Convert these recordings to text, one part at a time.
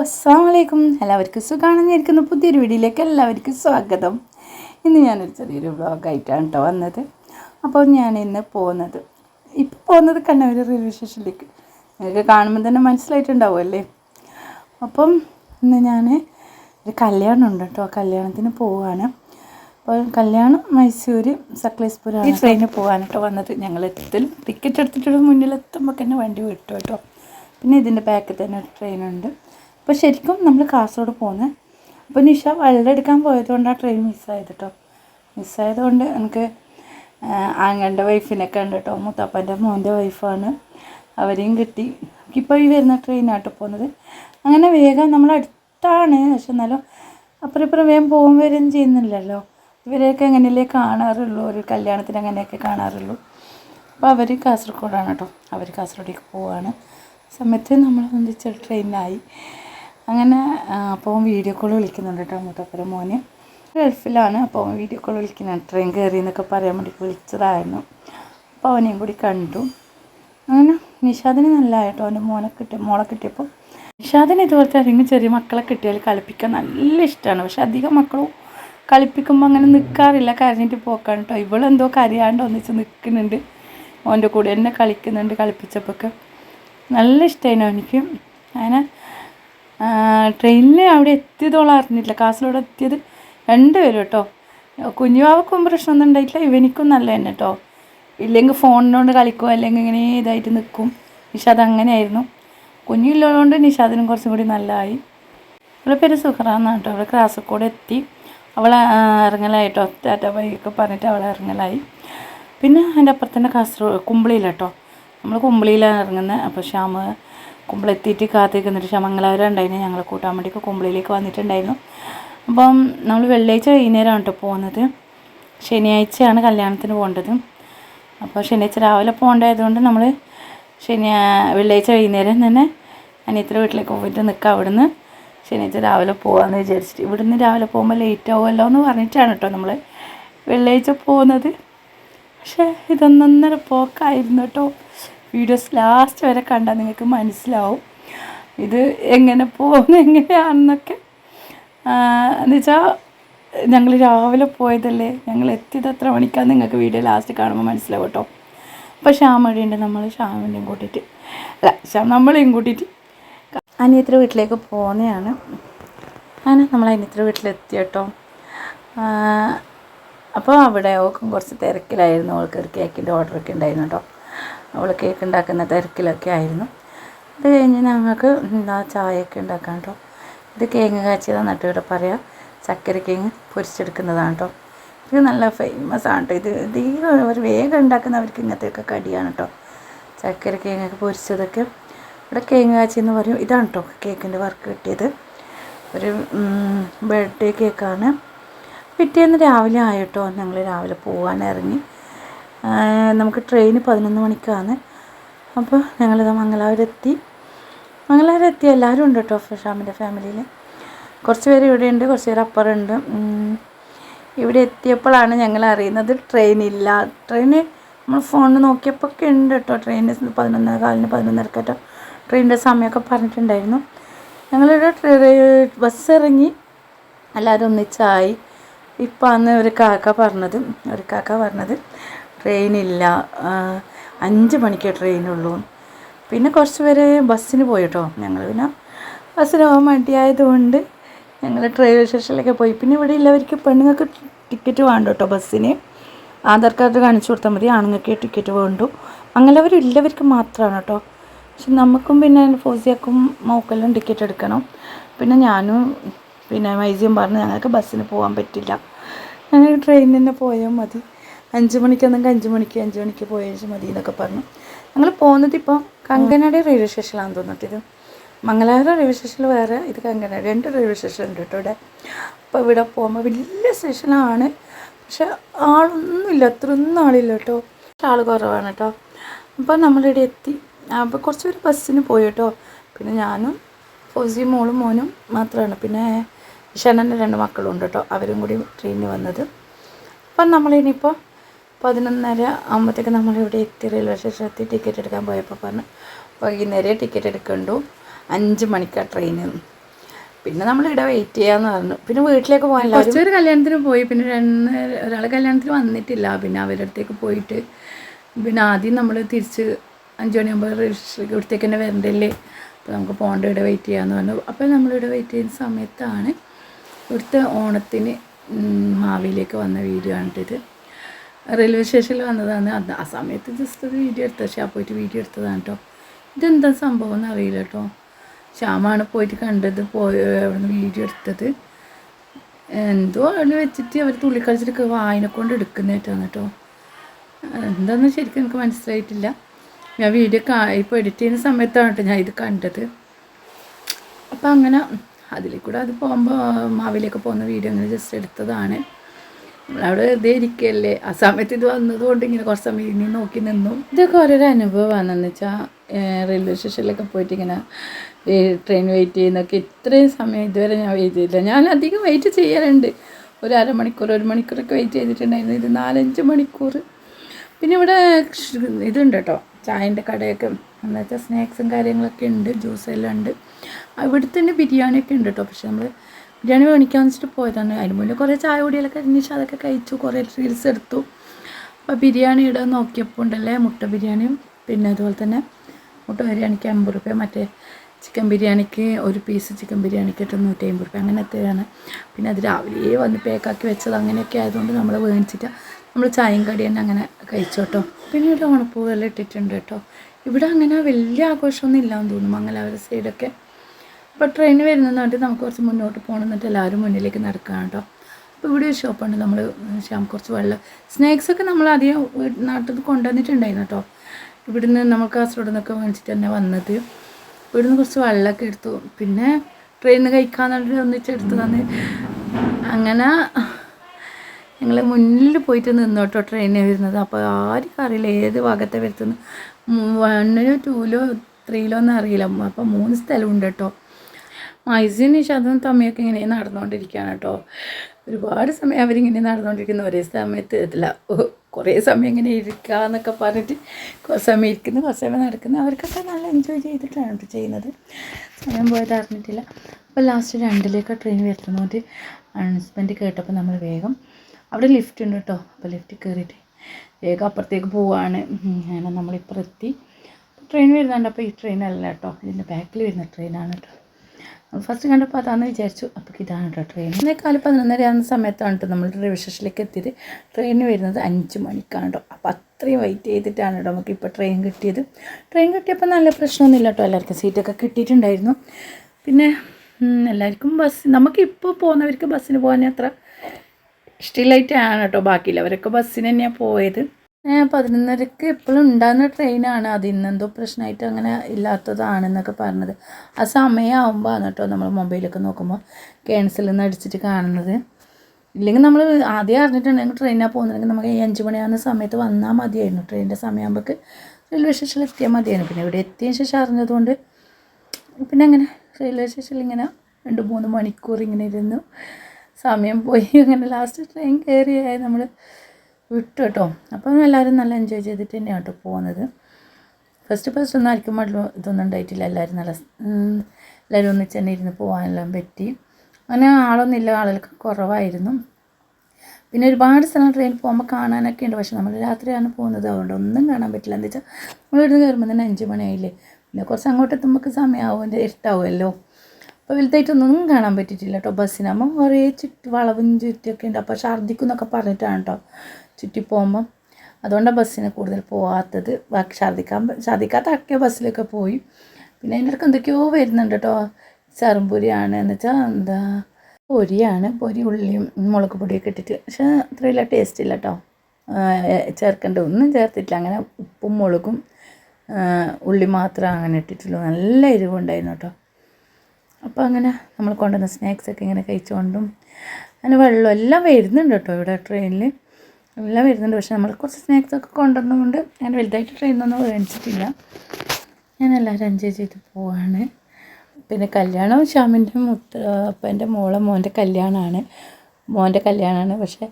അസ്സാം വലൈക്കും എല്ലാവർക്കും സുഖാണെന്നിരിക്കുന്ന. പുതിയൊരു വീഡിയോയിലേക്ക് എല്ലാവർക്കും സ്വാഗതം. ഇന്ന് ഞാനൊരു ചെറിയൊരു വ്ളോഗായിട്ടാണ് കേട്ടോ വന്നത്. അപ്പോൾ ഞാൻ ഇന്ന് പോകുന്നത്. ഇപ്പോൾ പോകുന്നത് കണ്ണൂർ റെയിൽവേ സ്റ്റേഷനിലേക്ക് നിങ്ങൾക്ക് കാണുമ്പോൾ തന്നെ മനസ്സിലായിട്ടുണ്ടാവുമല്ലേ അപ്പം ഇന്ന് ഞാൻ ഒരു കല്യാണം ഉണ്ട് കേട്ടോ. കല്യാണത്തിന് പോവാണ്. അപ്പോൾ കല്യാണം മൈസൂർ സക്ലേസ്പുരം ഈ ട്രെയിനിൽ പോകാൻ കേട്ടോ വന്നത്. ഞങ്ങൾ എത്തലും ടിക്കറ്റ് എടുത്തിട്ട് മുന്നിലെത്തുമ്പോൾ തന്നെ വണ്ടി വിട്ടു കേട്ടോ. പിന്നെ ഇതിന്റെ ബാക്കിൽ തന്നെ ഒരു ട്രെയിനുണ്ട് അപ്പോൾ ശരിക്കും നമ്മൾ കാസർഗോഡ് പോകുന്നത് അപ്പോൾ നിഷ വെള്ളം എടുക്കാൻ പോയതുകൊണ്ട് ആ ട്രെയിൻ മിസ്സായത് കേട്ടോ മിസ്സായതുകൊണ്ട് എനിക്ക് ആങ്ങന്റെ വൈഫിനൊക്കെ ഉണ്ട് കേട്ടോ മുത്തപ്പന്റെ മോന്റെ വൈഫാണ് അവരെയും കിട്ടി. ഇപ്പോൾ ഈ വരുന്ന ട്രെയിനായിട്ട് പോകുന്നത് അങ്ങനെ വേഗം നമ്മൾ അടുത്താണ്. പക്ഷെ എന്നാലും അപ്പുറം ഇപ്പുറം വേഗം പോകും വരും ചെയ്യുന്നില്ലല്ലോ. ഇവരെയൊക്കെ എങ്ങനെയല്ലേ കാണാറുള്ളൂ? ഒരു കല്യാണത്തിന് അങ്ങനെയൊക്കെ കാണാറുള്ളൂ. അപ്പോൾ അവർ കാസർഗോഡാണ് കേട്ടോ അവർ കാസർഗോഡേക്ക് പോവാണ്. സമയത്ത് നമ്മൾ ഒന്നിച്ച് ട്രെയിനിലായി അങ്ങനെ അപ്പോൾ വീഡിയോ കോൾ വിളിക്കുന്നുണ്ട് കേട്ടോ മുത്തപ്പുര മോന്. ഗൾഫിലാണ് അപ്പോൾ വീഡിയോ കോൾ വിളിക്കുന്നുണ്ട്. ട്രെയിൻ കയറി എന്നൊക്കെ പറയാൻ വേണ്ടി വിളിച്ചതായിരുന്നു. അപ്പോൾ അവനെയും കൂടി കണ്ടു. അങ്ങനെ നിഷാദിന് നല്ല കേട്ടോ അവന്റെ മോനെ കിട്ടിയ മോളെ കിട്ടിയപ്പോൾ നിഷാദിന് ഇതുപോലത്തെ ആരെങ്കിലും ചെറിയ മക്കളെ കിട്ടിയാൽ കളിപ്പിക്കാൻ നല്ല ഇഷ്ടമാണ് പക്ഷെ അധികം മക്കളും കളിപ്പിക്കുമ്പോൾ അങ്ങനെ നിൽക്കാറില്ല കരഞ്ഞിട്ട് പോക്കാണ് കേട്ടോ ഇവളെന്തോ കരയാണ്ട് ഒന്നിച്ച് നിൽക്കുന്നുണ്ട് അവന്റെ കൂടെ എന്നെ കളിക്കുന്നുണ്ട് കളിപ്പിച്ചപ്പോൾ നല്ല ഇഷ്ടമായിരുന്നു എനിക്ക് അങ്ങനെ ട്രെയിനിൽ അവിടെ എത്തിയതോളം അറിഞ്ഞില്ല കാസർഗോഡ് എത്തിയത് രണ്ടുപേരും കേട്ടോ കുഞ്ഞുവാവക്കും പ്രശ്നമൊന്നും ഉണ്ടായിട്ടില്ല. ഇവനിക്കും നല്ല തന്നെ കേട്ടോ ഇല്ലെങ്കിൽ ഫോണിനോട് കളിക്കും. അല്ലെങ്കിൽ ഇങ്ങനെ ഇതായിട്ട് നിൽക്കും. നിഷാദ് അങ്ങനെയായിരുന്നു. കുഞ്ഞില്ലുള്ളതുകൊണ്ട് നിഷാദിനും കുറച്ചും കൂടി നല്ലതായി. അവളെ പേര് സുഹറാന്നാണ് കേട്ടോ അവൾ കാസർഗോഡ് എത്തി. അവൾ ഇറങ്ങലായി കേട്ടോ ടാറ്റ ബൈക്കൊക്കെ പറഞ്ഞിട്ട് അവൾ ഇറങ്ങലായി. പിന്നെ അതിന്റെ അപ്പുറത്തന്നെ കാസർഗോഡ് കുമ്പളിയിലാട്ടോ നമ്മൾ കുമ്പളിയിലാണ് ഇറങ്ങുന്നത്. അപ്പോൾ ശ്യാമ് കുമ്പളെത്തിയിട്ട് കാത്തിരിക്കുന്നുണ്ട് ശ്യാമംഗലാപുരം ഉണ്ടായിരുന്നു. ഞങ്ങളെ കൂട്ടാൻ വേണ്ടിയൊക്കെ കുമ്പളിയിലേക്ക് വന്നിട്ടുണ്ടായിരുന്നു. അപ്പം നമ്മൾ വെള്ളിയാഴ്ച വൈകുന്നേരമാണ് കേട്ടോ പോകുന്നത് ശനിയാഴ്ചയാണ് കല്യാണത്തിന് പോകേണ്ടത്. അപ്പോൾ ശനിയാഴ്ച രാവിലെ പോകേണ്ടതായതുകൊണ്ട് നമ്മൾ ശനി വെള്ളിയാഴ്ച വൈകുന്നേരം തന്നെ അനിയത്തിന്റെ വീട്ടിലേക്ക് പോയിട്ട് നിൽക്കാം അവിടുന്ന്. ശനിയാഴ്ച രാവിലെ പോകാമെന്ന് വിചാരിച്ചിട്ട്. ഇവിടുന്ന് രാവിലെ പോകുമ്പോൾ ലേറ്റ് ആവുമല്ലോ എന്ന് പറഞ്ഞിട്ടാണ് കേട്ടോ നമ്മൾ വെള്ളിയാഴ്ച പോകുന്നത് പക്ഷേ ഇതൊന്നൊന്നര പോക്കായിരുന്നു കേട്ടോ വീഡിയോസ് ലാസ്റ്റ് വരെ കണ്ടാൽ നിങ്ങൾക്ക് മനസ്സിലാവും. ഇത് എങ്ങനെ പോകുന്നു എങ്ങനെയാണെന്നൊക്കെ. എന്ന് വെച്ചാൽ ഞങ്ങൾ രാവിലെ പോയതല്ലേ? ഞങ്ങൾ എത്തിയത് എത്ര മണിക്കാന്ന് നിങ്ങൾക്ക് വീഡിയോ ലാസ്റ്റ് കാണുമ്പോൾ മനസ്സിലാവും കേട്ടോ. അപ്പോൾ ശ്യാമടിയുണ്ട് നമ്മൾ ശ്യാമിന്റെയും കൂട്ടിയിട്ട്. അല്ല ശ്യാം നമ്മളെയും കൂട്ടിയിട്ട്. അനിയത്തിന്റെ വീട്ടിലേക്ക് പോകുന്നതാണ് അങ്ങനെ നമ്മൾ അനിയത്തിന്റെ വീട്ടിലെത്തി കേട്ടോ. അപ്പോൾ അവിടെ ഓക്കും കുറച്ച് തിരക്കിലായിരുന്നു. അവൾക്ക് ഒരു കേക്കിന്റെ ഓർഡറൊക്കെ ഉണ്ടായിരുന്നു കേട്ടോ. അവൾ കേക്ക് ഉണ്ടാക്കുന്ന തിരക്കിലൊക്കെ ആയിരുന്നു. അത് കഴിഞ്ഞ് ഞങ്ങൾക്ക് എന്താ ചായയൊക്കെ ഉണ്ടാക്കാൻ കേട്ടോ ഇത് കേങ്ങ് കാച്ചിയതാണ് കേട്ടോ ഇവിടെ പറയാം. ചക്കര കേങ്ങ് പൊരിച്ചെടുക്കുന്നതാണ് കേട്ടോ ഇത് നല്ല ഫേമസ് ആണ് കേട്ടോ ഇത് അവർ ഒരു വേഗം ഉണ്ടാക്കുന്നവർക്ക് ഇങ്ങനത്തെയൊക്കെ കടിയാണ് കേട്ടോ ചക്കര കേങ്ങൊക്കെ പൊരിച്ചതൊക്കെ ഇവിടെ കേങ്ങ് കാച്ചി എന്ന് പറയും. ഇതാണ് കേട്ടോ കേക്കിന്റെ വർക്ക് കിട്ടിയത്. ഒരു ബർത്ത്ഡേ കേക്കാണ് പിറ്റേന്ന് രാവിലെ ആയിട്ടോ ഞങ്ങൾ രാവിലെ പോകാൻ ഇറങ്ങി. നമുക്ക് ട്രെയിൻ പതിനൊന്ന് മണിക്കാണ്. അപ്പോൾ ഞങ്ങളിത് മംഗലാപുരം എത്തി മംഗലാപുരം എത്തി എല്ലാവരും ഉണ്ട് കേട്ടോ ഷാമിന്റെ ഫാമിലിയിൽ കുറച്ച് പേര് ഇവിടെ ഉണ്ട് കുറച്ച് പേര് അപ്പറുണ്ട് ഇവിടെ എത്തിയപ്പോഴാണ് ഞങ്ങൾ അറിയുന്നത് ട്രെയിൻ ഇല്ല. ട്രെയിൻ നമ്മൾ ഫോണിൽ നോക്കിയപ്പോൾ ഒക്കെ ഉണ്ട് കേട്ടോ ട്രെയിനിന്റെ പതിനൊന്നര കാലിന് പതിനൊന്നരക്കേട്ടോ ട്രെയിനിന്റെ സമയമൊക്കെ പറഞ്ഞിട്ടുണ്ടായിരുന്നു. ഞങ്ങളിവിടെ ബസ് ഇറങ്ങി. എല്ലാവരും ഒന്നിച്ചായി. ഇപ്പം അന്ന് ഒരു കാക്ക പറഞ്ഞത്. ഒരു കാക്ക പറഞ്ഞത്. ട്രെയിനില്ല. അഞ്ച് മണിക്കേ ട്രെയിനുള്ളൂ. പിന്നെ കുറച്ച് പേര് ബസ്സിന് പോയി കേട്ടോ ഞങ്ങൾ പിന്നെ ബസ്സിന് പോകാൻ മടിയായതുകൊണ്ട് ഞങ്ങൾ റെയിൽവേ സ്റ്റേഷനിലൊക്കെ പോയി. പിന്നെ ഇവിടെ ഉള്ളവർക്ക് പെണ്ണുങ്ങൾക്ക് ടിക്കറ്റ് വേണ്ട കേട്ടോ ബസ്സിന്. ആധാർ കാർഡ് കാണിച്ചു കൊടുത്താൽ മതി. ആണുങ്ങൾക്ക് ടിക്കറ്റ് വേണ്ടു. അങ്ങനെവരും ഇല്ലവർക്ക് മാത്രമാണ് കേട്ടോ പക്ഷെ നമുക്കും പിന്നെ ഫോസിയാക്കും മോക്കെല്ലാം ടിക്കറ്റ് എടുക്കണം. പിന്നെ ഞാനും പിന്നെ മൈസിയും പറഞ്ഞു ഞങ്ങൾക്ക് ബസ്സിന് പോകാൻ പറ്റില്ല. ഞങ്ങൾ ട്രെയിനിൽ തന്നെ പോയാൽ മതി. അഞ്ച് മണിക്കെന്നെങ്കിൽ അഞ്ച് മണിക്ക് അഞ്ച് മണിക്ക് പോയാൽ മതി എന്നൊക്കെ പറഞ്ഞു. ഞങ്ങൾ പോകുന്നത് ഇപ്പോൾ കങ്കനാടി റെയിൽവേ സ്റ്റേഷനിലാണെന്ന് തോന്നിട്ട് ഇത് മംഗലാപുരം റെയിൽവേ സ്റ്റേഷനിൽ വേറെ ഇത് കങ്കനാടി രണ്ട് റെയിൽവേ സ്റ്റേഷൻ ഉണ്ട് കേട്ടോ ഇവിടെ. അപ്പോൾ ഇവിടെ പോകുമ്പോൾ വലിയ സ്റ്റേഷനാണ് പക്ഷെ ആളൊന്നുമില്ല അത്രയൊന്നും ആളില്ല കേട്ടോ. ആൾ കുറവാണ് കേട്ടോ. അപ്പോൾ നമ്മളിവിടെ എത്തി. അപ്പോൾ കുറച്ച് പേര് ബസ്സിന് പോയി കേട്ടോ. പിന്നെ ഞാനും ഫൗസി മോളും മോനും മാത്രമാണ് പിന്നെ ഷനന്റെ രണ്ട് മക്കളും ഉണ്ട് കേട്ടോ. അവരും കൂടി ട്രെയിനിന് വന്നത്. അപ്പം നമ്മളിനിയിപ്പോൾ പതിനൊന്നര ആകുമ്പോഴത്തേക്ക് നമ്മളിവിടെ എത്തി റെയിൽവേ സ്റ്റേഷനിൽ എത്തി ടിക്കറ്റ് എടുക്കാൻ പോയപ്പോൾ പറഞ്ഞു വൈകുന്നേരം ടിക്കറ്റ് എടുക്കണ്ടു. അഞ്ച് മണിക്കാണ് ട്രെയിന് പിന്നെ നമ്മൾ ഇവിടെ വെയിറ്റ് ചെയ്യാന്ന് പറഞ്ഞു. പിന്നെ വീട്ടിലേക്ക് പോകാൻ കുറച്ചൊരു കല്യാണത്തിന് പോയി. പിന്നെ രണ്ട് ഒരാൾ കല്യാണത്തിന് വന്നിട്ടില്ല. പിന്നെ അവരുടെ അടുത്തേക്ക് പോയിട്ട് പിന്നെ ആദ്യം നമ്മൾ തിരിച്ച് അഞ്ച് മണിയാകുമ്പോൾ രജിസ്റ്റർക്ക് ഇവിടത്തേക്ക് തന്നെ വരണ്ടല്ലേ? അപ്പോൾ നമുക്ക് പോകേണ്ട ഇവിടെ വെയിറ്റ് ചെയ്യാമെന്ന് പറഞ്ഞു. അപ്പോൾ നമ്മളിവിടെ വെയിറ്റ് ചെയ്യുന്ന സമയത്താണ് ഇവിടുത്തെ ഓണത്തിന് മാവിയിലേക്ക് വന്ന വീഡിയോ ആണിത് റെയിൽവേ സ്റ്റേഷനിൽ വന്നതാണ്. അത് ആ സമയത്ത് ജസ്റ്റ് ഒരു വീഡിയോ എടുത്തത് പക്ഷേ ആ പോയിട്ട് വീഡിയോ എടുത്തതാണ് കേട്ടോ ഇതെന്താ സംഭവം എന്ന് അറിയില്ല കേട്ടോ ശ്യാമാണ് പോയിട്ട് കണ്ടത്. പോയി അവിടെ നിന്ന് വീഡിയോ എടുത്തത്. എന്തോ അവിടെ വെച്ചിട്ട് അവർ തുള്ളിക്കളിച്ചിട്ട് വായന കൊണ്ട് എടുക്കുന്നതായിട്ടാണ് കേട്ടോ എന്താണെന്ന് ശരിക്കും എനിക്ക് മനസ്സിലായിട്ടില്ല. ഞാൻ വീഡിയോ കാ ഇപ്പോൾ എഡിറ്റ് ചെയ്യുന്ന സമയത്താണ് കേട്ടോ ഞാൻ ഇത് കണ്ടത്. അപ്പം അങ്ങനെ അതിൽ കൂടെ അത് പോകുമ്പോൾ മാവിലേക്ക് പോകുന്ന വീഡിയോ അങ്ങനെ ജസ്റ്റ് എടുത്തതാണ്. നമ്മളവിടെ വെറുതെ ഇരിക്കല്ലേ? ആ സമയത്ത് ഇത് വന്നതുകൊണ്ട് ഇങ്ങനെ കുറച്ച് സമയം ഇനി നോക്കി നിന്നു. ഇതൊക്കെ ഓരോരോ അനുഭവമാണെന്ന് വെച്ചാൽ റെയിൽവേ സ്റ്റേഷനിലൊക്കെ പോയിട്ട് ഇങ്ങനെ ട്രെയിൻ വെയിറ്റ് ചെയ്യുന്നൊക്കെ ഇത്രയും സമയം ഇതുവരെ ഞാൻ വെയിറ്റ് ചെയ്തില്ല. ഞാൻ അധികം വെയിറ്റ് ചെയ്യാറുണ്ട് ഒരു അരമണിക്കൂർ ഒരു മണിക്കൂറൊക്കെ വെയിറ്റ് ചെയ്തിട്ടുണ്ടായിരുന്നു. ഇത് നാലഞ്ച് മണിക്കൂർ. പിന്നെ ഇവിടെ ഇതുണ്ട് കേട്ടോ. ചായന്റെ കടയൊക്കെ. എന്താ വെച്ചാൽ സ്നാക്സും കാര്യങ്ങളൊക്കെ ഉണ്ട്. ജ്യൂസ് എല്ലാം ഉണ്ട്. ഇവിടെ തന്നെ ബിരിയാണിയൊക്കെ ഉണ്ട് കേട്ടോ. പക്ഷെ നമ്മൾ ബിരിയാണി മേടിക്കാൻ വെച്ചിട്ട് പോയതാണ്. അതിന് മുന്നേ കുറേ ചായ കുടികളൊക്കെ കഴിഞ്ഞിട്ട് അതൊക്കെ കഴിച്ചു കുറേ റീൽസ് എടുത്തു. അപ്പോൾ ബിരിയാണി ഇടാൻ നോക്കിയപ്പോൾ ഉണ്ടല്ലേ മുട്ട ബിരിയാണിയും പിന്നെ അതുപോലെ തന്നെ മുട്ട ബിരിയാണിക്ക് അമ്പത് റുപ്യ മറ്റേ ചിക്കൻ ബിരിയാണിക്ക് ഒരു പീസ് ചിക്കൻ ബിരിയാണിക്ക് ഇട്ട് നൂറ്റി അമ്പത് റുപ്യ അങ്ങനത്തെയാണ് പിന്നെ അത് രാവിലെ വന്ന് പേക്കാക്കി വെച്ചത് അങ്ങനെയൊക്കെ ആയതുകൊണ്ട് നമ്മൾ വേണിച്ചിട്ട് നമ്മൾ ചായയും കടി തന്നെ അങ്ങനെ കഴിച്ചു കേട്ടോ. പിന്നെ ഇവിടെ ഉണപ്പൂവെല്ലാം ഇട്ടിട്ടുണ്ട് കേട്ടോ. ഇവിടെ അങ്ങനെ വലിയ ആഘോഷമൊന്നും ഇല്ലാന്ന് തോന്നുന്നു മംഗലാപുരം സൈഡൊക്കെ അപ്പോൾ ട്രെയിൻ വരുന്നതുകൊണ്ട് നമുക്ക് കുറച്ച് മുന്നോട്ട് പോകണം എന്നിട്ട് എല്ലാവരും മുന്നിലേക്ക് നടക്കുകയാണ് കേട്ടോ. അപ്പോൾ ഇവിടെ ഒരു ഷോപ്പുണ്ട് നമ്മൾ ശ്യാം കുറച്ച് വെള്ളം സ്നാക്സൊക്കെ നമ്മൾ അധികം നാട്ടിൽ നിന്ന് കൊണ്ടുവന്നിട്ടുണ്ടായിരുന്നു കേട്ടോ. ഇവിടുന്ന് നമ്മൾ കാസർഗോഡ് നിന്നൊക്കെ മേടിച്ചിട്ട് തന്നെ വന്നത്. ഇവിടുന്ന് കുറച്ച് വെള്ളമൊക്കെ എടുത്തു. പിന്നെ ട്രെയിനിൽ കഴിക്കാന്നുള്ളത് ഒന്നിച്ചെടുത്ത് തന്ന് അങ്ങനെ ഞങ്ങൾ മുന്നിൽ പോയിട്ട് നിന്നോട്ടോ ട്രെയിനിൽ വരുന്നത്. അപ്പോൾ ആർക്കും അറിയില്ല ഏത് ഭാഗത്തെ വരുത്തുന്നു വണ്ണിലോ ടൂലോ ത്രീയിലോ ഒന്നും അറിയില്ല. അപ്പോൾ മൂന്ന് സ്ഥലമുണ്ട് കേട്ടോ. മൈസിന് ശതം തമ്മിയൊക്കെ ഇങ്ങനെ നടന്നുകൊണ്ടിരിക്കുകയാണ് കേട്ടോ. ഒരുപാട് സമയം അവരിങ്ങനെ നടന്നുകൊണ്ടിരിക്കുന്ന ഒരേ സമയത്ത് എത്തില്ല കുറേ സമയം ഇങ്ങനെ ഇരിക്കുക എന്നൊക്കെ പറഞ്ഞിട്ട് കുറച്ച് സമയം ഇരിക്കുന്നു കുറച്ച് സമയം നടക്കുന്നു. അവർക്കൊക്കെ നല്ല എൻജോയ് ചെയ്തിട്ടാണ് കേട്ടോ ചെയ്യുന്നത്. സമയം പോയത് അറിഞ്ഞിട്ടില്ല. അപ്പോൾ ലാസ്റ്റ് രണ്ടിലേക്ക് ട്രെയിൻ വരുത്തുന്നതുകൊണ്ട് അനൗൺസ്മെന്റ് കേട്ടപ്പോൾ നമ്മൾ വേഗം അവിടെ ലിഫ്റ്റ് ഉണ്ട് കേട്ടോ. അപ്പോൾ ലിഫ്റ്റ് കയറിയിട്ട് വേഗം അപ്പുറത്തേക്ക് ഉം, അങ്ങനെ നമ്മളിപ്പുറത്തി ട്രെയിൻ വരുന്നുണ്ട്. അപ്പോൾ ഈ ട്രെയിനല്ല കേട്ടോ. ഇതിന്റെ ബാക്കിൽ വരുന്ന ട്രെയിനാണ് കേട്ടോ. ഫസ്റ്റ് കണ്ടപ്പോൾ അതാന്ന് വിചാരിച്ചു. അപ്പോൾ ഇതാണ് കേട്ടോ ട്രെയിൻ ഇന്നേക്കാലം പതിനൊന്നര ആകുന്ന സമയത്താണ് കേട്ടോ നമ്മൾ റെയിൽവേ സ്റ്റേഷനിലേക്ക് എത്തിയത്. ട്രെയിൻ വരുന്നത് അഞ്ച് മണിക്കാണ് കേട്ടോ അപ്പോൾ അത്രയും വെയിറ്റ് ചെയ്തിട്ടാണ് കേട്ടോ നമുക്ക് ഇപ്പോൾ ട്രെയിൻ കിട്ടിയത്. ട്രെയിൻ കിട്ടിയപ്പോൾ നല്ല പ്രശ്നമൊന്നുമില്ല കേട്ടോ എല്ലാവർക്കും സീറ്റൊക്കെ കിട്ടിയിട്ടുണ്ടായിരുന്നു. പിന്നെ എല്ലാവർക്കും ബസ് നമുക്കിപ്പോൾ പോകുന്നവർക്ക് ബസ്സിന് പോകാൻ അത്ര ഇഷ്ടമില്ലായിട്ടാണ് കേട്ടോ ബാക്കിയുള്ളവരൊക്കെ ബസ്സിന് തന്നെയാണ് പോയത്. പതിനൊന്നരക്ക് എപ്പോഴും ഉണ്ടാകുന്ന ട്രെയിനാണ് അത് ഇന്നെന്തോ പ്രശ്നമായിട്ട് അങ്ങനെ ഇല്ലാത്തതാണെന്നൊക്കെ പറഞ്ഞത്. ആ സമയമാകുമ്പോൾ കേട്ടോ നമ്മൾ മൊബൈലൊക്കെ നോക്കുമ്പോൾ ക്യാൻസൽ എന്ന് അടിച്ചിട്ട് കാണുന്നത്. ഇല്ലെങ്കിൽ നമ്മൾ ആദ്യം അറിഞ്ഞിട്ടുണ്ടെങ്കിൽ ട്രെയിനാണ് പോകുന്നുണ്ടെങ്കിൽ നമുക്ക് ഈ അഞ്ച് മണിയാകുന്ന സമയത്ത് വന്നാൽ മതിയായിരുന്നു. ട്രെയിനിന്റെ സമയമാകുമ്പോഴേക്ക് റെയിൽവേ സ്റ്റേഷനിൽ എത്തിയാൽ മതിയായിരുന്നു. പിന്നെ ഇവിടെ എത്തിയതിന് ശേഷം അറിഞ്ഞതുകൊണ്ട് പിന്നെ അങ്ങനെ റെയിൽവേ സ്റ്റേഷനിൽ ഇങ്ങനെ രണ്ട് മൂന്ന് മണിക്കൂർ ഇങ്ങനെ ഇരുന്നു. സമയം പോയി. അങ്ങനെ ലാസ്റ്റ് ട്രെയിൻ കയറിയായി നമ്മൾ വിട്ടു കേട്ടോ. അപ്പം എല്ലാവരും നല്ല എൻജോയ് ചെയ്തിട്ട് തന്നെയാണ് കേട്ടോ പോകുന്നത്. ഫസ്റ്റ് ഫസ്റ്റ് ഒന്നും ആർക്കും മടും ഇതൊന്നും ഉണ്ടായിട്ടില്ല. എല്ലാവരും നല്ല എല്ലാവരും ഒന്നിച്ച് തന്നെ ഇരുന്ന് പോകാനെല്ലാം പറ്റി. അങ്ങനെ ആളൊന്നും ഇല്ല. ആളുകൾക്ക് കുറവായിരുന്നു. പിന്നെ ഒരുപാട് സ്ഥലം ട്രെയിൻ പോകുമ്പോൾ കാണാനൊക്കെ ഉണ്ട്. പക്ഷെ നമ്മൾ രാത്രിയാണ് പോകുന്നത്. അതുകൊണ്ട് ഒന്നും കാണാൻ പറ്റില്ല. എന്താ വെച്ചാൽ നമ്മൾ ഇവിടുന്ന് കയറുമ്പോൾ തന്നെ അഞ്ച് മണിയായില്ലേ? പിന്നെ കുറച്ച് അങ്ങോട്ട് എത്തുമ്പോൾ സമയമാവും എന്റെ ഇരുട്ടാവുമല്ലോ. അപ്പോൾ വലുതായിട്ടൊന്നും കാണാൻ പറ്റിയിട്ടില്ല കേട്ടോ. ബസ്സിനാകുമ്പോൾ കുറേ ചുറ്റി വളവും ചുറ്റിയൊക്കെ ഉണ്ട്. അപ്പോൾ ഛർദ്ദിക്കും എന്നൊക്കെ പറഞ്ഞിട്ടാണ് കേട്ടോ. ചുറ്റി പോകുമ്പം അതുകൊണ്ടാണ് ബസ്സിന് കൂടുതൽ പോകാത്തത് ബാക്കി ഛർദ്ദിക്കാൻ ഛർദ്ദിക്കാത്ത ഒക്കെ ബസ്സിലൊക്കെ പോയി. പിന്നെ അതിന്റെ ഇടയ്ക്ക് എന്തൊക്കെയോ വരുന്നുണ്ട് കേട്ടോ ചെറുമ്പുരിയാണ് എന്ന് വെച്ചാൽ എന്താ പൊരിയാണ്. പൊരി ഉള്ളിയും മുളക് പൊടിയൊക്കെ ഇട്ടിട്ട്. പക്ഷേ അത്രയില്ല ടേസ്റ്റ് ഇല്ല കേട്ടോ ചേർക്കേണ്ട. ഒന്നും ചേർത്തിട്ടില്ല. അങ്ങനെ ഉപ്പും മുളകും ഉള്ളി മാത്രം അങ്ങനെ ഇട്ടിട്ടുള്ളൂ. നല്ല എരിവുണ്ടായിരുന്നു കേട്ടോ അപ്പോൾ അങ്ങനെ നമ്മൾ കൊണ്ടുവന്ന സ്നാക്സൊക്കെ ഇങ്ങനെ കഴിച്ചുകൊണ്ടും അങ്ങനെ വെള്ളം എല്ലാം വരുന്നുണ്ട് കേട്ടോ ഇവിടെ ട്രെയിനിൽ എല്ലാം വരുന്നുണ്ട്. പക്ഷെ നമ്മൾ കുറച്ച് സ്നാക്സ് ഒക്കെ കൊണ്ടുവന്നുകൊണ്ട് ഞാൻ വലുതായിട്ട് ട്രെയിനൊന്നും മേടിച്ചിട്ടില്ല ഞാൻ എല്ലാവരും എൻജോയ് ചെയ്ത് പോവാണ്. പിന്നെ കല്യാണം ശ്യാമിന്റെ മുത്ത അപ്പന്റെ മോളെ മോന്റെ കല്യാണമാണ്. മോന്റെ കല്യാണമാണ്. പക്ഷേ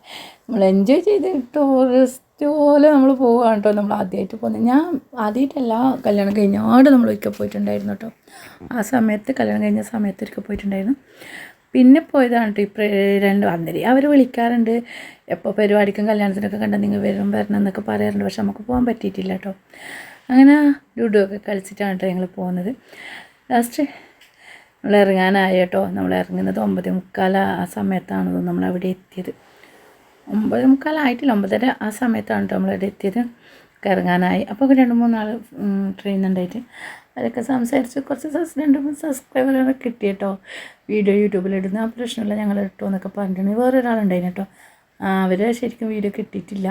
നമ്മൾ എൻജോയ് ചെയ്ത് ടൂറിസ്റ്റ് പോലെ നമ്മൾ പോവുകയാണ് കേട്ടോ നമ്മൾ ആദ്യമായിട്ട് പോകുന്നത് ഞാൻ ആദ്യമായിട്ടല്ല കല്യാണം കഴിഞ്ഞാട് നമ്മൾ ഒരിക്കൽ പോയിട്ടുണ്ടായിരുന്നു കേട്ടോ ആ സമയത്ത് കല്യാണം കഴിഞ്ഞ സമയത്ത് ഒരിക്കൽ പോയിട്ടുണ്ടായിരുന്നു. പിന്നെ പോയതാണ് കേട്ടോ ഇപ്പോൾ രണ്ട് അന്നേരം അവർ വിളിക്കാറുണ്ട്. എപ്പോൾ പരിപാടിക്കും കല്യാണത്തിനൊക്കെ കണ്ടാൽ നിങ്ങൾ വരും വരണം എന്നൊക്കെ പറയാറുണ്ട്. പക്ഷെ നമുക്ക് പോകാൻ പറ്റിയിട്ടില്ല കേട്ടോ അങ്ങനെ ലുഡോ ഒക്കെ കളിച്ചിട്ടാണ് കേട്ടോ ഞങ്ങൾ പോകുന്നത് ലാസ്റ്റ് നമ്മൾ ഇറങ്ങാനായി കേട്ടോ നമ്മൾ ഇറങ്ങുന്നത് ഒമ്പത് മുക്കാൽ ആ സമയത്താണ് നമ്മൾ അവിടെ എത്തിയത്. ഒമ്പത് മുക്കാലായിട്ടില്ല ഒമ്പതര ആ സമയത്താണ് കേട്ടോ നമ്മളവിടെ എത്തിയത്. ഒക്കെ ഇറങ്ങാനായി അപ്പോൾ രണ്ട് മൂന്നാൾ ട്രെയിൻ ഉണ്ടായിട്ട് അവരൊക്കെ സംസാരിച്ച്. കുറച്ച് സസ് രണ്ട് മൂന്ന് സബ്സ്ക്രൈബറൊക്കെ കിട്ടി കേട്ടോ വീഡിയോ യൂട്യൂബിലിടുന്ന ആ പ്രശ്നമില്ല ഞങ്ങൾ ഇട്ടോ എന്നൊക്കെ പറഞ്ഞിട്ടുണ്ട്. വേറൊരാളുണ്ടായിരുന്നു കേട്ടോ. അവർ ശരിക്കും വീഡിയോ കിട്ടിയിട്ടില്ല.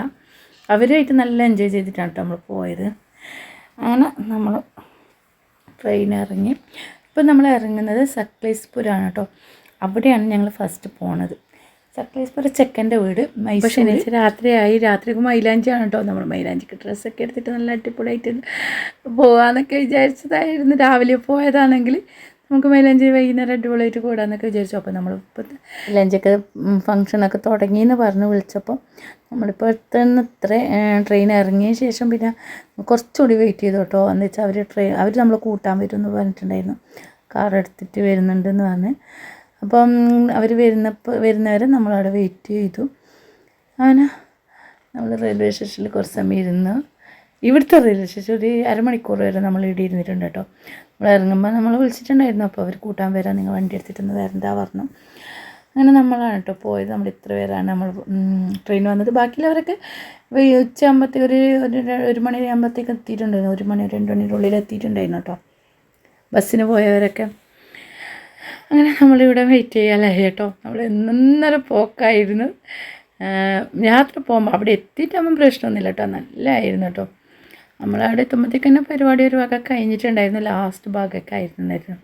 അവരുമായിട്ട് നല്ല എൻജോയ് ചെയ്തിട്ടാണ് കേട്ടോ നമ്മൾ പോയത്. അങ്ങനെ നമ്മൾ ട്രെയിൻ ഇറങ്ങി. ഇപ്പം നമ്മൾ ഇറങ്ങുന്നത് സക്ലേസ്പുരാണ് കേട്ടോ. അവിടെയാണ് ഞങ്ങൾ ഫസ്റ്റ് പോണത്. സക്ലേസ്പൂർ ചെക്കന്റെ വീട് മൈസൂർ ശനിയാഴ്ച രാത്രിയായി രാത്രിക്ക് മൈലാഞ്ചിയാണ് കേട്ടോ നമ്മൾ മൈലാഞ്ചിക്ക് ഡ്രസ്സൊക്കെ എടുത്തിട്ട് നല്ല അടിപൊളിയായിട്ട് പോകാമെന്നൊക്കെ വിചാരിച്ചതായിരുന്നു. രാവിലെ പോയതാണെങ്കിൽ നമുക്ക് മൈലാഞ്ചി വൈകുന്നേരം അടിപൊളിയായിട്ട് കൂടാമെന്നൊക്കെ വിചാരിച്ചു. അപ്പോൾ നമ്മൾ മൈലാഞ്ചൊക്കെ ഫംഗ്ഷനൊക്കെ തുടങ്ങി എന്ന് പറഞ്ഞ് വിളിച്ചപ്പോൾ നമ്മളിപ്പോൾ തന്നെ ഇത്ര ട്രെയിൻ ഇറങ്ങിയ ശേഷം പിന്നെ കുറച്ചുകൂടി വെയിറ്റ് ചെയ്തു കേട്ടോ എന്ന് വെച്ചാൽ അവർ ട്രെയിൻ അവർ നമ്മൾ കൂട്ടാൻ വരുമെന്ന് പറഞ്ഞിട്ടുണ്ടായിരുന്നു. കാർ എടുത്തിട്ട് വരുന്നുണ്ടെന്ന് പറഞ്ഞ്. അപ്പം അവർ വരുന്നപ്പോൾ വരുന്നവരെ നമ്മളവിടെ വെയിറ്റ് ചെയ്തു. അങ്ങനെ നമ്മൾ റെയിൽവേ സ്റ്റേഷനിൽ കുറച്ച് സമയം ഇരുന്ന് ഇവിടുത്തെ റെയിൽവേ സ്റ്റേഷൻ ഒരു അരമണിക്കൂർ വരെ നമ്മൾ ഇവിടെ ഇരുന്നിട്ടുണ്ട് കേട്ടോ. നമ്മൾ ഇറങ്ങുമ്പോൾ നമ്മൾ വിളിച്ചിട്ടുണ്ടായിരുന്നു അപ്പോൾ അവർ കൂട്ടാൻ വരാൻ നിങ്ങൾ വണ്ടി എടുത്തിട്ടൊന്ന് വരണ്ട പറഞ്ഞു. അങ്ങനെ നമ്മളാണ് കേട്ടോ പോയത്. നമ്മൾ ഇത്ര പേരാണ് നമ്മൾ ട്രെയിൻ വന്നത്. ബാക്കിയുള്ളവരൊക്കെ ഉച്ചയാകുമ്പോഴത്തേക്ക് ഒരു ഒരു മണി ആകുമ്പോഴത്തേക്ക് എത്തിയിട്ടുണ്ടായിരുന്നു. ഒരു മണി രണ്ട് മണിയുടെ ഉള്ളിൽ എത്തിയിട്ടുണ്ടായിരുന്നു കേട്ടോ. ബസ്സിന് പോയവരൊക്കെ. അങ്ങനെ നമ്മളിവിടെ വെയിറ്റ് ചെയ്യാനായി കേട്ടോ? നമ്മൾ എന്നൊരു പോക്കായിരുന്നു. യാത്ര പോകുമ്പോൾ അവിടെ എത്തിയിട്ടാകുമ്പോൾ പ്രശ്നമൊന്നുമില്ല കേട്ടോ. നല്ലതായിരുന്നു കേട്ടോ. നമ്മളവിടെ എത്തുമ്പോഴത്തേക്ക് തന്നെ പരിപാടി ഒരു ഭാഗം കഴിഞ്ഞിട്ടുണ്ടായിരുന്നു. ലാസ്റ്റ് ഭാഗമൊക്കെ ആയിരുന്നുണ്ടായിരുന്നു.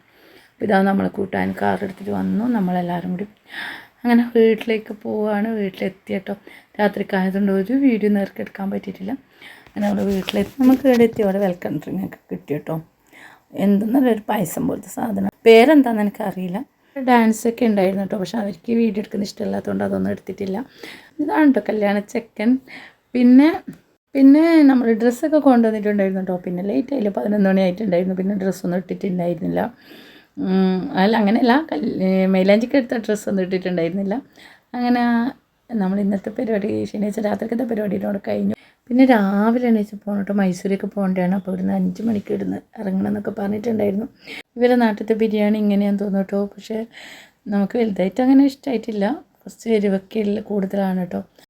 അപ്പോൾ ഇതാണ് നമ്മൾ കൂട്ടാൻ കാർ എടുത്തിട്ട് വന്നു. നമ്മളെല്ലാവരും കൂടി അങ്ങനെ വീട്ടിലേക്ക് പോവുകയാണ് വീട്ടിലെത്തി കേട്ടോ. രാത്രിക്കായതുകൊണ്ട് ഒരു വീഡിയോ നേർക്ക് എടുക്കാൻ പറ്റിയിട്ടില്ല. അങ്ങനെ നമ്മൾ വീട്ടിലെത്തി. നമുക്ക് ഇവിടെ എത്തി അവിടെ വെൽക്കം ഡ്രിങ്ക് ഒക്കെ കിട്ടി കേട്ടോ. എന്തെന്നൊരു പായസം പോലത്തെ സാധനം. പേരെന്താണെന്ന് എനിക്കറിയില്ല ഡാൻസ് ഒക്കെ ഉണ്ടായിരുന്നു കേട്ടോ. പക്ഷെ അവർക്ക് വീഡിയോ എടുക്കുന്ന ഇഷ്ടമില്ലാത്തതുകൊണ്ട് അതൊന്നും എടുത്തിട്ടില്ല. ഇതാണ് കേട്ടോ കല്യാണ ചെക്കൻ. പിന്നെ പിന്നെ നമ്മൾ ഡ്രസ്സൊക്കെ കൊണ്ടുവന്നിട്ടുണ്ടായിരുന്നു കേട്ടോ. പിന്നെ ലേറ്റ് ആയില്ല? പതിനൊന്ന് മണി ആയിട്ടുണ്ടായിരുന്നു. പിന്നെ ഡ്രസ്സൊന്നും ഇട്ടിട്ടുണ്ടായിരുന്നില്ല. അല്ല അങ്ങനെയല്ല. മൈലാഞ്ചിക്ക് എടുത്ത ഡ്രസ്സൊന്നും ഇട്ടിട്ടുണ്ടായിരുന്നില്ല. അങ്ങനെ നമ്മൾ ഇന്നത്തെ പരിപാടി ശനിയാഴ്ച രാത്രിക്കത്തെ പരിപാടിയിലൂടെ കഴിഞ്ഞു. പിന്നെ രാവിലെ എണീച്ച് പോകണം കേട്ടോ. മൈസൂരേക്ക് പോകേണ്ടതാണ്. അപ്പോൾ ഇവിടുന്ന് അഞ്ച് മണിക്ക് ഇടുന്ന് ഇറങ്ങണം എന്നൊക്കെ പറഞ്ഞിട്ടുണ്ടായിരുന്നു. ഇവരെ നാട്ടിലത്തെ ബിരിയാണി ഇങ്ങനെയാന്ന് തോന്നുന്നു കേട്ടോ. പക്ഷേ നമുക്ക് വലുതായിട്ട് അങ്ങനെ ഇഷ്ടമായിട്ടില്ല കുറച്ച് എരിവൊക്കെ കൂടുതലാണ് കേട്ടോ.